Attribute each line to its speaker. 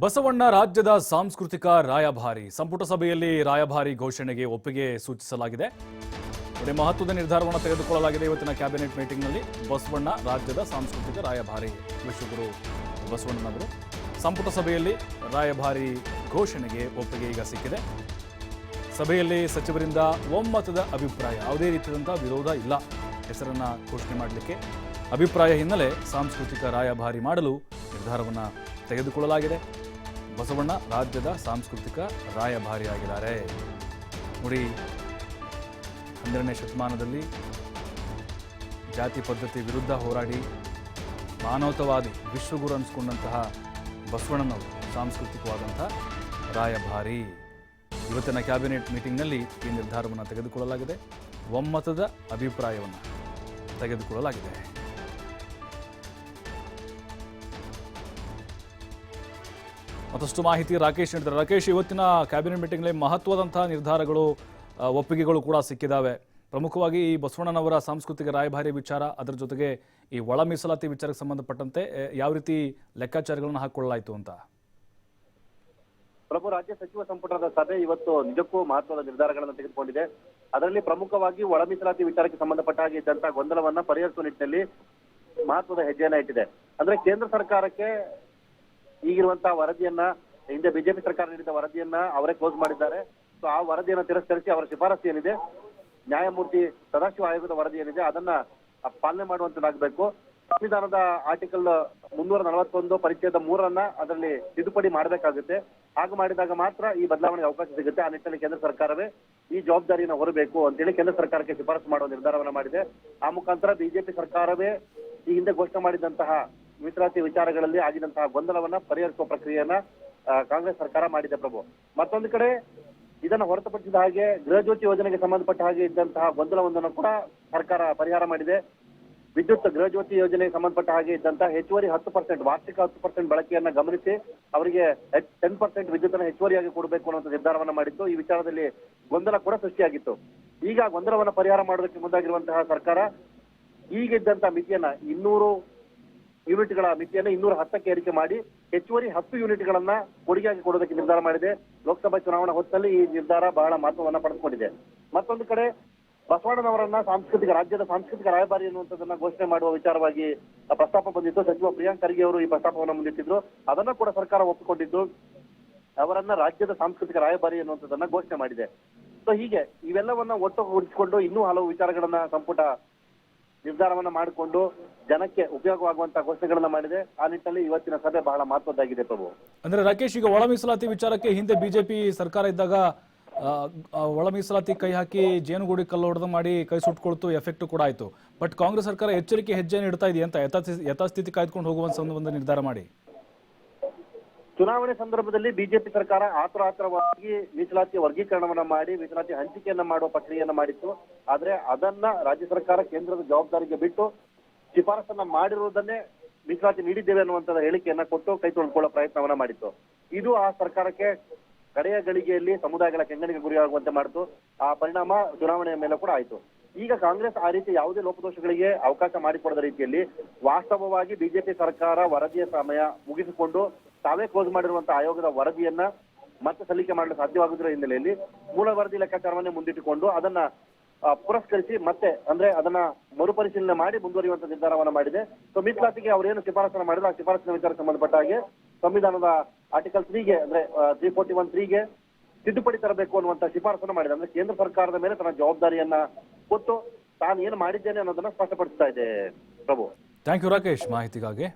Speaker 1: ಬಸವಣ್ಣ ರಾಜ್ಯದ ಸಾಂಸ್ಕೃತಿಕ ರಾಯಭಾರಿ. ಸಂಪುಟ ಸಭೆಯಲ್ಲಿ ರಾಯಭಾರಿ ಘೋಷಣೆಗೆ ಒಪ್ಪಿಗೆ ಸೂಚಿಸಲಾಗಿದೆ. ಇದೇ ಮಹತ್ವದ ನಿರ್ಧಾರವನ್ನು ತೆಗೆದುಕೊಳ್ಳಲಾಗಿದೆ ಇವತ್ತಿನ ಕ್ಯಾಬಿನೆಟ್ ಮೀಟಿಂಗ್ನಲ್ಲಿ. ಬಸವಣ್ಣ ರಾಜ್ಯದ ಸಾಂಸ್ಕೃತಿಕ ರಾಯಭಾರಿ. ವಿಶ್ವಗುರು ಬಸವಣ್ಣನವರು, ಸಂಪುಟ ಸಭೆಯಲ್ಲಿ ರಾಯಭಾರಿ ಘೋಷಣೆಗೆ ಒಪ್ಪಿಗೆ ಈಗ ಸಿಕ್ಕಿದೆ. ಸಭೆಯಲ್ಲಿ ಸಚಿವರಿಂದ ಒಮ್ಮತದ ಅಭಿಪ್ರಾಯ, ಯಾವುದೇ ರೀತಿಯಾದಂಥ ವಿರೋಧ ಇಲ್ಲ. ಹೆಸರನ್ನು ಘೋಷಣೆ ಮಾಡಲಿಕ್ಕೆ ಅಭಿಪ್ರಾಯ ಹಿನ್ನೆಲೆ ಸಾಂಸ್ಕೃತಿಕ ರಾಯಭಾರಿ ಮಾಡಲು ನಿರ್ಧಾರವನ್ನು ತೆಗೆದುಕೊಳ್ಳಲಾಗಿದೆ. ಬಸವಣ್ಣ ರಾಜ್ಯದ ಸಾಂಸ್ಕೃತಿಕ ರಾಯಭಾರಿಯಾಗಿದ್ದಾರೆ. ನೋಡಿ ಹನ್ನೆರಡನೇ ಶತಮಾನದಲ್ಲಿ ಜಾತಿ ಪದ್ಧತಿ ವಿರುದ್ಧ ಹೋರಾಡಿ ಮಾನವತವಾದಿ ವಿಶ್ವಗುರು ಅನಿಸ್ಕೊಂಡಂತಹ ಬಸವಣ್ಣನವರು ಸಾಂಸ್ಕೃತಿಕವಾದಂತಹ ರಾಯಭಾರಿ. ಇವತ್ತಿನ ಕ್ಯಾಬಿನೆಟ್ ಮೀಟಿಂಗ್ನಲ್ಲಿ ಈ ನಿರ್ಧಾರವನ್ನು ತೆಗೆದುಕೊಳ್ಳಲಾಗಿದೆ. ಒಮ್ಮತದ ಅಭಿಪ್ರಾಯವನ್ನು ತೆಗೆದುಕೊಳ್ಳಲಾಗಿದೆ. ಮತ್ತಷ್ಟು ಮಾಹಿತಿ ರಾಕೇಶ್ ನೀಡಿದ್ದಾರೆ. ರಾಕೇಶ್, ಇವತ್ತಿನ ಕ್ಯಾಬಿನೆಟ್ ಮೀಟಿಂಗ್ನಲ್ಲಿ ಮಹತ್ವದಂತಹ ನಿರ್ಧಾರಗಳು ಒಪ್ಪಿಗೆಗಳು ಕೂಡ ಸಿಕ್ಕಿದ್ದಾವೆ ಪ್ರಮುಖವಾಗಿ ಈ ಬಸವಣ್ಣನವರ ಸಾಂಸ್ಕೃತಿಕ ರಾಯಭಾರಿ ವಿಚಾರ, ಅದರ ಜೊತೆಗೆ ಈ ಒಳ ಮೀಸಲಾತಿ ವಿಚಾರಕ್ಕೆ ಸಂಬಂಧಪಟ್ಟಂತೆ ಯಾವ ರೀತಿ ಲೆಕ್ಕಾಚಾರಗಳನ್ನು ಹಾಕೊಳ್ಳಲಾಯಿತು ಅಂತ?
Speaker 2: ಪ್ರಭು, ರಾಜ್ಯ ಸಚಿವ ಸಂಪುಟದ ಸಭೆ ಇವತ್ತು ನಿಜಕ್ಕೂ ಮಹತ್ವದ ನಿರ್ಧಾರಗಳನ್ನು ತೆಗೆದುಕೊಂಡಿದೆ. ಅದರಲ್ಲಿ ಪ್ರಮುಖವಾಗಿ ಒಳ ಮೀಸಲಾತಿ ವಿಚಾರಕ್ಕೆ ಸಂಬಂಧಪಟ್ಟ ಹಾಗೆ ಇದ್ದಂತಹ ಗೊಂದಲವನ್ನ ಪರಿಹರಿಸುವ ನಿಟ್ಟಿನಲ್ಲಿ ಮಹತ್ವದ ಹೆಜ್ಜೆಯನ್ನ ಇಟ್ಟಿದೆ. ಅಂದ್ರೆ ಕೇಂದ್ರ ಸರ್ಕಾರಕ್ಕೆ ಈಗಿರುವಂತಹ ವರದಿಯನ್ನ ಹಿಂದೆ ಬಿಜೆಪಿ ಸರ್ಕಾರ ನೀಡಿದ ವರದಿಯನ್ನ ಅವರೇ ಕ್ಲೋಸ್ ಮಾಡಿದ್ದಾರೆ. ಸೊ ಆ ವರದಿಯನ್ನ ತಿರಸ್ಕರಿಸಿ ಅವರ ಶಿಫಾರಸು ಏನಿದೆ, ನ್ಯಾಯಮೂರ್ತಿ ಸದಾಶಿವ ಆಯೋಗದ ವರದಿ ಏನಿದೆ, ಅದನ್ನ ಪಾಲನೆ ಮಾಡುವಂತದ್ದಾಗಬೇಕು. ಸಂವಿಧಾನದ ಆರ್ಟಿಕಲ್ ಮುನ್ನೂರ ನಲವತ್ತೊಂದು ಪರಿಚಯದ ಮೂರನ್ನ ಅದರಲ್ಲಿ ತಿದ್ದುಪಡಿ ಮಾಡಬೇಕಾಗುತ್ತೆ. ಹಾಗೆ ಮಾಡಿದಾಗ ಮಾತ್ರ ಈ ಬದಲಾವಣೆಗೆ ಅವಕಾಶ ಸಿಗುತ್ತೆ. ಆ ನಿಟ್ಟಿನಲ್ಲಿ ಕೇಂದ್ರ ಸರ್ಕಾರವೇ ಈ ಜವಾಬ್ದಾರಿಯನ್ನು ಹೊರಬೇಕು ಅಂತೇಳಿ ಕೇಂದ್ರ ಸರ್ಕಾರಕ್ಕೆ ಶಿಫಾರಸು ಮಾಡುವ ನಿರ್ಧಾರವನ್ನ ಮಾಡಿದೆ. ಆ ಮುಖಾಂತರ ಬಿಜೆಪಿ ಸರ್ಕಾರವೇ ಈ ಹಿಂದೆ ಘೋಷಣೆ ಮಾಡಿದಂತಹ ಮೀಸಲಾತಿ ವಿಚಾರಗಳಲ್ಲಿ ಆಗಿದಂತಹ ಗೊಂದಲವನ್ನ ಪರಿಹರಿಸುವ ಪ್ರಕ್ರಿಯೆಯನ್ನ ಕಾಂಗ್ರೆಸ್ ಸರ್ಕಾರ ಮಾಡಿದೆ ಪ್ರಭು. ಮತ್ತೊಂದು ಕಡೆ ಇದನ್ನ ಹೊರತುಪಡಿಸಿದ ಹಾಗೆ ಗೃಹಜ್ಯೋತಿ ಯೋಜನೆಗೆ ಸಂಬಂಧಪಟ್ಟ ಹಾಗೆ ಇದ್ದಂತಹ ಗೊಂದಲವೊಂದನ್ನು ಕೂಡ ಸರ್ಕಾರ ಪರಿಹಾರ ಮಾಡಿದೆ. ವಿದ್ಯುತ್ ಗೃಹ ಜ್ಯೋತಿ ಯೋಜನೆಗೆ ಸಂಬಂಧಪಟ್ಟ ಹಾಗೆ ಇದ್ದಂತಹ ಹೆಚ್ಚುವರಿ ಹತ್ತು ಪರ್ಸೆಂಟ್, ವಾರ್ಷಿಕ ಹತ್ತು ಪರ್ಸೆಂಟ್ ಬಳಕೆಯನ್ನ ಗಮನಿಸಿ ಅವರಿಗೆ ಟೆನ್ ಪರ್ಸೆಂಟ್ ವಿದ್ಯುತ್ ಅನ್ನು ಹೆಚ್ಚುವರಿಯಾಗಿ ಕೊಡಬೇಕು ಅನ್ನುವಂಥ ನಿರ್ಧಾರವನ್ನ ಮಾಡಿತ್ತು ಈ ವಿಚಾರದಲ್ಲಿ ಗೊಂದಲ ಕೂಡ ಸೃಷ್ಟಿಯಾಗಿತ್ತು. ಈಗ ಗೊಂದಲವನ್ನ ಪರಿಹಾರ ಮಾಡೋದಕ್ಕೆ ಮುಂದಾಗಿರುವಂತಹ ಸರ್ಕಾರ ಈಗಿದ್ದಂತಹ ಮಿತಿಯನ್ನ ಇನ್ನೂರು ಯೂನಿಟ್ಗಳ ಮಿತಿಯನ್ನು ಇನ್ನೂರ ಹತ್ತಕ್ಕೆ ಏರಿಕೆ ಮಾಡಿ ಹೆಚ್ಚುವರಿ ಹತ್ತು ಯೂನಿಟ್ಗಳನ್ನ ಕೊಡುಗೆಯಾಗಿ ಕೊಡೋದಕ್ಕೆ ನಿರ್ಧಾರ ಮಾಡಿದೆ. ಲೋಕಸಭಾ ಚುನಾವಣಾ ಹೊತ್ತಲ್ಲಿ ಈ ನಿರ್ಧಾರ ಬಹಳ ಮಹತ್ವವನ್ನ ಪಡೆದುಕೊಂಡಿದೆ. ಮತ್ತೊಂದು ಕಡೆ ಬಸವಣ್ಣನವರನ್ನ ಸಾಂಸ್ಕೃತಿಕ, ರಾಜ್ಯದ ಸಾಂಸ್ಕೃತಿಕ ರಾಯಭಾರಿ ಎನ್ನುವಂಥದ್ದನ್ನ ಘೋಷಣೆ ಮಾಡುವ ವಿಚಾರವಾಗಿ ಪ್ರಸ್ತಾಪ ಬಂದಿತ್ತು. ಸಚಿವ ಪ್ರಿಯಾಂಕ್ ಖರ್ಗೆ ಅವರು ಈ ಪ್ರಸ್ತಾಪವನ್ನು ಮುಂದಿಟ್ಟಿದ್ರು. ಅದನ್ನ ಕೂಡ ಸರ್ಕಾರ ಒಪ್ಪಿಕೊಂಡಿದ್ದು, ಅವರನ್ನ ರಾಜ್ಯದ ಸಾಂಸ್ಕೃತಿಕ ರಾಯಭಾರಿ ಎನ್ನುವಂಥದ್ದನ್ನ ಘೋಷಣೆ ಮಾಡಿದೆ. ಸೊ ಹೀಗೆ ಇವೆಲ್ಲವನ್ನ ಒಟ್ಟುಗೂಡಿಸಿಕೊಂಡು ಇನ್ನೂ ಹಲವು ವಿಚಾರಗಳನ್ನ ಸಂಪುಟ ನಿರ್ಧಾರವನ್ನ ಮಾಡಿಕೊಂಡು ಜನಕ್ಕೆ ಉಪಯೋಗವಾಗುವಂತಹ ಘೋಷಣೆಗಳನ್ನ ಮಾಡಿದೆ. ಆ ನಿಟ್ಟಿನಲ್ಲಿ ಇವತ್ತಿನ ಸಭೆ ಬಹಳ ಮಹತ್ವದ್ದಾಗಿದೆ ಪ್ರಭು.
Speaker 1: ಅಂದ್ರೆ ರಾಕೇಶ್, ಈಗ ಒಳ ಮೀಸಲಾತಿ ವಿಚಾರಕ್ಕೆ ಹಿಂದೆ ಬಿಜೆಪಿ ಸರ್ಕಾರ ಇದ್ದಾಗ ಒಳ ಮೀಸಲಾತಿ ಕೈ ಹಾಕಿ ಜೇನುಗೂಡಿ ಕಲ್ಲು ಹೊಡೆದು ಮಾಡಿ ಕೈ ಸುಟ್ಕೊಳ್ತು, ಎಫೆಕ್ಟ್ ಕೂಡ ಆಯ್ತು. ಬಟ್ ಕಾಂಗ್ರೆಸ್ ಸರ್ಕಾರ ಎಚ್ಚರಿಕೆ ಹೆಜ್ಜೆ ನೀಡ್ತಾ ಇದೆಯಾ ಯಥಾಸ್ಥಿತಿ ಕಾಯ್ದುಕೊಂಡು ಹೋಗುವಂತ ಒಂದು ನಿರ್ಧಾರ ಮಾಡಿ.
Speaker 2: ಚುನಾವಣೆ ಸಂದರ್ಭದಲ್ಲಿ ಬಿಜೆಪಿ ಸರ್ಕಾರ ಆತರ ಆತರವಾಗಿ ಮೀಸಲಾತಿ ವರ್ಗೀಕರಣವನ್ನ ಮಾಡಿ, ಮೀಸಲಾತಿ ಹಂಚಿಕೆಯನ್ನ ಮಾಡುವ ಪ್ರಕ್ರಿಯೆಯನ್ನ ಮಾಡಿತ್ತು. ಆದ್ರೆ ಅದನ್ನ ರಾಜ್ಯ ಸರ್ಕಾರ ಕೇಂದ್ರದ ಜವಾಬ್ದಾರಿಗೆ ಬಿಟ್ಟು ಶಿಫಾರಸನ್ನ ಮಾಡಿರುವುದನ್ನೇ ಮೀಸಲಾತಿ ನೀಡಿದ್ದೇವೆ ಅನ್ನುವಂತ ಹೇಳಿಕೆಯನ್ನ ಕೊಟ್ಟು ಕೈ ತೊಳ್ಕೊಳ್ಳೋ ಪ್ರಯತ್ನವನ್ನ ಮಾಡಿತ್ತು. ಇದು ಆ ಸರ್ಕಾರಕ್ಕೆ ಕಡೆಯ ಗಳಿಗೆಯಲ್ಲಿ ಸಮುದಾಯಗಳ ಕೆಂಗಣಿಗೆ ಗುರಿಯಾಗುವಂತೆ ಮಾಡಿತು. ಆ ಪರಿಣಾಮ ಚುನಾವಣೆಯ ಮೇಲೆ ಕೂಡ ಆಯಿತು. ಈಗ ಕಾಂಗ್ರೆಸ್ ಆ ರೀತಿ ಯಾವುದೇ ಲೋಪದೋಷಗಳಿಗೆ ಅವಕಾಶ ಮಾಡಿಕೊಡದ ರೀತಿಯಲ್ಲಿ ವಾಸ್ತವವಾಗಿ ಬಿಜೆಪಿ ಸರ್ಕಾರ ವರದಿಯ ಸಮಯ ಮುಗಿಸಿಕೊಂಡು ತಾವೇ ಕ್ಲೋಸ್ ಮಾಡಿರುವಂತಹ ಆಯೋಗದ ವರದಿಯನ್ನ ಮತ್ತೆ ಸಲ್ಲಿಕೆ ಮಾಡಲು ಸಾಧ್ಯವಾಗುವುದರ ಹಿನ್ನೆಲೆಯಲ್ಲಿ ಮೂಲ ವರದಿ ಲೆಕ್ಕಾಚಾರವನ್ನೇ ಮುಂದಿಟ್ಟುಕೊಂಡು ಅದನ್ನ ಪುರಸ್ಕರಿಸಿ ಮತ್ತೆ, ಅಂದ್ರೆ ಅದನ್ನ ಮರುಪರಿಶೀಲನೆ ಮಾಡಿ ಮುಂದುವರಿಯುವಂತ ನಿರ್ಧಾರವನ್ನ ಮಾಡಿದೆ. ಸೊ ಮೀಸಲಾತಿಗೆ ಅವರೇನು ಶಿಫಾರಸನ್ನ ಮಾಡಿದ್ರು, ಆ ಶಿಫಾರಸಿನ ವಿಚಾರ ಸಂಬಂಧಪಟ್ಟ ಹಾಗೆ ಸಂವಿಧಾನದ ಆರ್ಟಿಕಲ್ ತ್ರೀಗೆ ಅಂದ್ರೆ ತ್ರೀ ಫೋರ್ಟಿ ಒನ್ ತ್ರೀಗೆ ತಿದ್ದುಪಡಿ ತರಬೇಕು ಅನ್ನುವಂತ ಶಿಫಾರಸನ್ನು ಮಾಡಿದೆ. ಅಂದ್ರೆ ಕೇಂದ್ರ ಸರ್ಕಾರದ ಮೇಲೆ ತನ್ನ ಜವಾಬ್ದಾರಿಯನ್ನ ಕೊಟ್ಟು ತಾನು ಏನು ಮಾಡಿದ್ದೇನೆ ಅನ್ನೋದನ್ನ ಸ್ಪಷ್ಟಪಡಿಸ್ತಾ ಇದೆ ಪ್ರಭು.
Speaker 1: ಥ್ಯಾಂಕ್ ಯು ರಾಕೇಶ್ ಮಾಹಿತಿಗಾಗಿ.